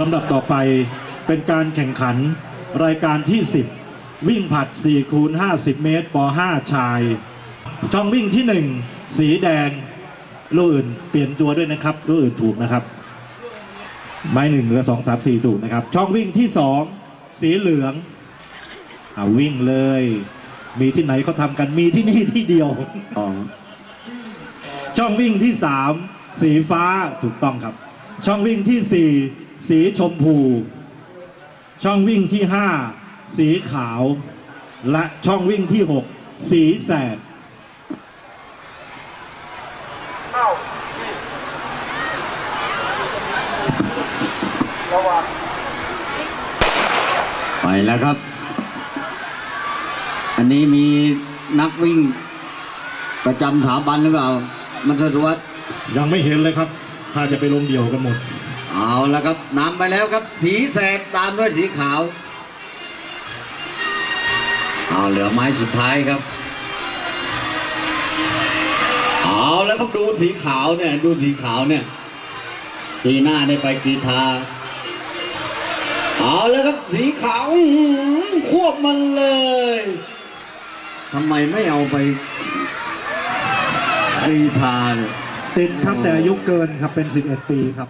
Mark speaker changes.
Speaker 1: ลำดับต่อไปเป็นการแข่งขันรายการที่ 10 วิ่งผลัด4คูณ50 เมตรป .5 ชาย ช่องวิ่งที่ 1 สีแดงลูกอื่นเปลี่ยนตัวด้วยนะครับลูกอื่นถูกนะครับ ไม้หนึ่งและสองสามสี่ถูกนะครับ ช่องวิ่งที่สองสีเหลืองอาวิ่งเลย มีที่ไหนเขาทำกันมีที่นี่ที่เดียว
Speaker 2: อ๋อ
Speaker 1: ช่องวิ่งที่3สีฟ้าถูกต้องครับ ช่องวิ่งที่4 สีชมพู ช่องวิ่งที่ 5 สีขาว และช่องวิ่งที่ 6 สีแสด
Speaker 2: ไปแล้วครับ อันนี้มีนักวิ่งประจำสถาบันหรือเปล่า มันสวัสดิ์
Speaker 1: ยังไม่เห็นเลยครับ ถ้าจะไปลงเดี่ยวกันหมด
Speaker 2: เอาแล้วครับนำไปแล้วครับ สีแสดตามด้วยสีขาว เอาเหลือไม้สุดท้ายครับ เอาแล้วครับดูสีขาวเนี่ยดูสีขาวเนี่ยปีหน้าได้ไปกีฬาเอาแล้วครับสีขาวควบมันเลยทำไมไม่เอาไปกรีธา
Speaker 1: ติดครับแต่อายุเกินครับเป็น 11 ปีครับ